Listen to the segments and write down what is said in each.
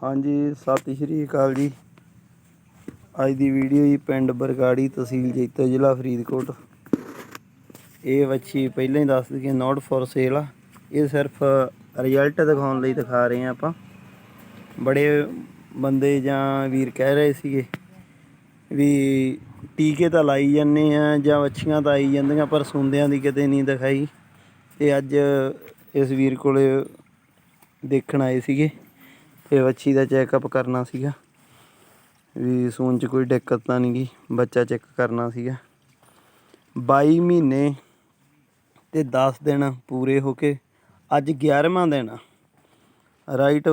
ਹਾਂਜੀ, ਸਤਿ ਸ਼੍ਰੀ ਅਕਾਲ ਜੀ। ਅੱਜ ਦੀ ਵੀਡੀਓ ਜੀ ਪਿੰਡ ਬਰਗਾੜੀ ਤਹਿਸੀਲ ਜੈਤੋ, ਜ਼ਿਲ੍ਹਾ ਫਰੀਦਕੋਟ। ਇਹ ਵੱਛੀ ਪਹਿਲਾਂ ਹੀ ਦੱਸ ਦਈਏ ਨੋਟ ਫॉर ਸੇਲ ਆ। ਇਹ ਸਿਰਫ ਰਿਜ਼ਲਟ ਦਿਖਾਉਣ ਲਈ ਦਿਖਾ ਰਹੇ ਆ ਆਪਾਂ। ਬੜੇ ਬੰਦੇ ਜਾਂ ਵੀਰ ਕਹਿ ਰਹੇ ਸੀਗੇ ਵੀ ਟੀਕੇ ਤਾਂ ਲਾਈ ਜਾਂਦੇ ਆ ਜਾਂ ਵੱਛੀਆਂ ਤਾਂ ਆਈ ਜਾਂਦੀਆਂ, ਪਰ ਸੁੰਦਿਆਂ ਦੀ ਕਿਤੇ ਨਹੀਂ ਦਿਖਾਈ। ਤੇ ਅੱਜ ਇਸ ਵੀਰ ਕੋਲੇ ਦੇਖਣ ਆਏ ਸੀਗੇ। ਇਹ ਵੱਛੀ ਦਾ ਚੈੱਕਅਪ ਕਰਨਾ ਸੀਗਾ। ਵੀ ਸੂਣ ਚ ਕੋਈ ਦਿੱਕਤ ਤਾਂ ਨਹੀਂ ਗਈ ਬੱਚਾ ਚੈੱਕ ਕਰਨਾ ਸੀਗਾ। 22 ਮਹੀਨੇ ਤੇ 10 ਦਿਨ ਪੂਰੇ ਹੋ ਕੇ, ਅੱਜ 11ਵਾਂ ਦਿਨ ਰਾਈਟ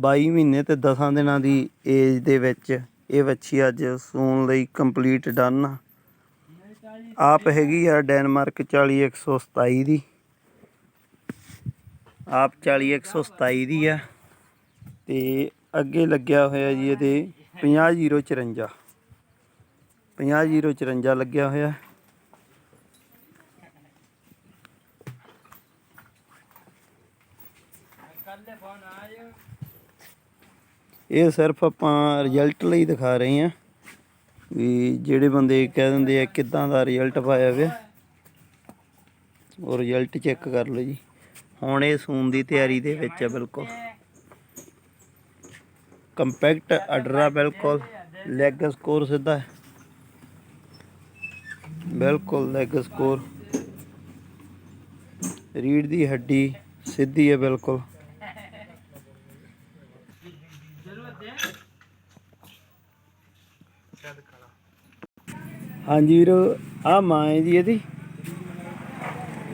22 ਮਹੀਨੇ ਤੇ 10 ਦਿਨਾਂ ਦੀ ਏਜ ਦੇ ਵਿੱਚ ਇਹ ਵੱਛੀ ਅੱਜ ਸੂਣ ਲਈ ਕੰਪਲੀਟ ਡਨ ਆ। ਆਪ ਹੈਗੀ ਆ ਡੈਨਮਾਰਕ 40127 ਦੀ। ਆਪ 40127 ਦੀ ਆ। ਤੇ ਅੱਗੇ ਲੱਗਿਆ ਹੋਇਆ ਜੀ ਇਹਦੇ 50054 50054 ਲੱਗਿਆ ਹੋਇਆ। ਇਹ ਸਿਰਫ ਆਪਾਂ ਰਿਜ਼ਲਟ ਲਈ ਦਿਖਾ ਰਹੇ ਹਾਂ ਵੀ ਜਿਹੜੇ ਬੰਦੇ ਕਹਿ ਦਿੰਦੇ ਆ ਕਿੱਦਾਂ ਦਾ ਰਿਜ਼ਲਟ ਪਾਇਆ ਹੋਇਆ ਉਹ ਰਿਜ਼ਲਟ ਚੈੱਕ ਕਰ ਲਓ ਜੀ। ਹੁਣ ਇਹ ਸੂਨ ਦੀ ਤਿਆਰੀ ਦੇ ਵਿੱਚ ਹੈ ਬਿਲਕੁਲ। ਕੰਪੈਕਟ ਅਡਰਾ ਬਿਲਕੁਲ ਲੈਗ ਸਕੋਰ ਸਿੱਧਾ ਹੈ। ਬਿਲਕੁਲ ਲੈਗ ਸਕੋਰ। ਰੀੜ ਦੀ ਹੱਡੀ ਸਿੱਧੀ ਹੈ ਬਿਲਕੁਲ। ਹਾਂਜੀ ਵੀਰੋ ਆ ਮਾਂ ਹੈ ਜੀ ਇਹਦੀ।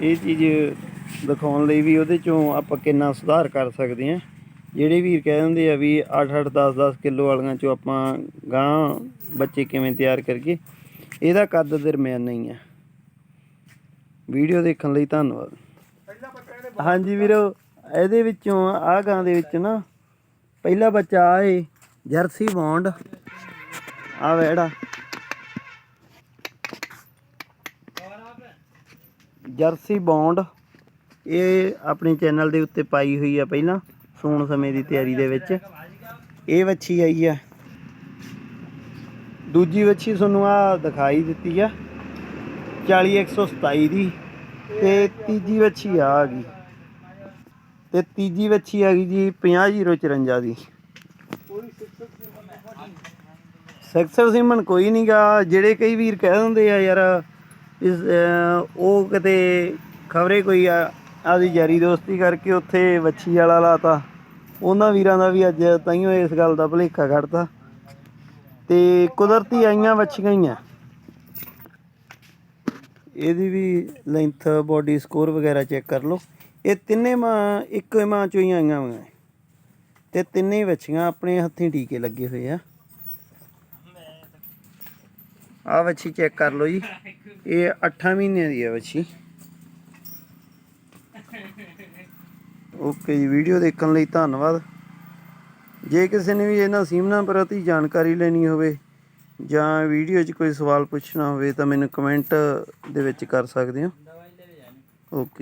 ਇਹ ਚੀਜ਼ ਦਿਖਾਉਣ ਲਈ ਵੀ ਉਹਦੇ ਚੋਂ ਆਪਾਂ ਕਿੰਨਾ ਸੁਧਾਰ ਕਰ ਸਕਦੇ ਹਾਂ। ਜਿਹੜੇ ਵੀਰ ਕਹਿ ਦਿੰਦੇ ਆ ਵੀ 8-8 10-10 ਕਿਲੋ ਵਾਲੀਆਂ ਚੋਂ ਆਪਾਂ ਗਾਂ ਬੱਚੇ ਕਿਵੇਂ ਤਿਆਰ ਕਰੀਏ, ਇਹਦਾ ਕੱਦ ਦਰਮਿਆਨ ਨਹੀਂ ਆ। ਵੀਡੀਓ ਦੇਖਣ ਲਈ ਧੰਨਵਾਦ। ਹਾਂਜੀ ਵੀਰੋ, ਇਹਦੇ ਵਿੱਚੋਂ, ਆਹ ਗਾਂ ਦੇ ਵਿੱਚ ਨਾ, ਪਹਿਲਾ ਬੱਚਾ ਆ ਏ ਜਰਸੀ ਬੌਂਡ। ਆ ਵੇੜਾ ਜਰਸੀ ਬੌਂਡ, ਇਹ ਆਪਣੇ ਚੈਨਲ ਦੇ ਉੱਤੇ ਪਾਈ ਹੋਈ ਆ ਪਹਿਲਾਂ। ਸੂਣ ਸਮੇਂ ਦੀ ਤਿਆਰੀ ਦੇ ਵਿੱਚ। ਇਹ ਵੱਛੀ ਆਈ ਆ। ਦੂਜੀ ਵੱਛੀ ਤੁਹਾਨੂੰ ਆ ਦਿਖਾਈ ਦਿੱਤੀ ਆ। 40127 ਦੀ। ਤੇ ਤੀਜੀ ਵੱਛੀ ਆ ਗਈ। ਤੇ ਤੀਜੀ ਵੱਛੀ ਆ ਗਈ ਜੀ 50054 ਦੀ। ਸੈਕਸਰ ਸਿਮਨ ਕੋਈ ਨਹੀਂਗਾ ਜਿਹੜੇ ਕਈ ਵੀਰ ਕਹਿ ਦਿੰਦੇ ਆ ਯਾਰ, ਇਸ ਉਹ ਕਿਤੇ ਖਬਰੇ ਕੋਈ ਆ ਯਾਰੀ ਦੋਸਤੀ ਕਰਕੇ ਉੱਥੇ ਵੱਛੀ ਵਾਲਾ ਲਾਤਾ। ਉਹਨਾਂ ਵੀਰਾਂ ਦਾ ਵੀ ਅੱਜ ਤਾਈਓ ਇਸ ਗੱਲ ਦਾ ਭੁਲੇਖਾ ਕੱਢਤਾ ਤੇ ਕੁਦਰਤੀ ਆਈਆਂ ਵੱਛੀਆਂ ਹੀ ਆ। ਇਹਦੀ ਵੀ ਲੈਂਥ ਬਾਡੀ ਸਕੋਰ ਵਗੈਰਾ ਚੈੱਕ ਕਰ ਲਓ। ਇਹ ਤਿੰਨੇ ਮਾਂ, ਇੱਕੋ ਮਾਂ ਚੋਂ ਹੀ ਆਈਆਂ ਹੋਈਆਂ ਤੇ ਤਿੰਨੇ ਵੱਛੀਆਂ ਆਪਣੇ ਹੱਥੀਂ ਟੀਕੇ ਲੱਗੇ ਹੋਏ ਆ। ਆ ਵੱਛੀ ਚੈੱਕ ਕਰ ਲਓ ਜੀ। ਇਹ 8 ਮਹੀਨਿਆਂ ਦੀ ਹੈ ਵੱਛੀ। ਓਕੇ ਜੀ, ਵੀਡੀਓ ਦੇਖਣ ਲਈ ਧੰਨਵਾਦ। ਜੇ ਕਿਸੇ ਨੇ ਵੀ ਇਹਨਾਂ ਸੀਮਨਾ ਪ੍ਰਤੀ ਜਾਣਕਾਰੀ ਲੈਣੀ ਹੋਵੇ ਜਾਂ ਵੀਡੀਓ 'ਚ ਕੋਈ ਸਵਾਲ ਪੁੱਛਣਾ ਹੋਵੇ ਤਾਂ ਮੈਨੂੰ ਕਮੈਂਟ ਦੇ ਵਿੱਚ ਕਰ ਸਕਦੇ ਹੋ। ਓਕੇ।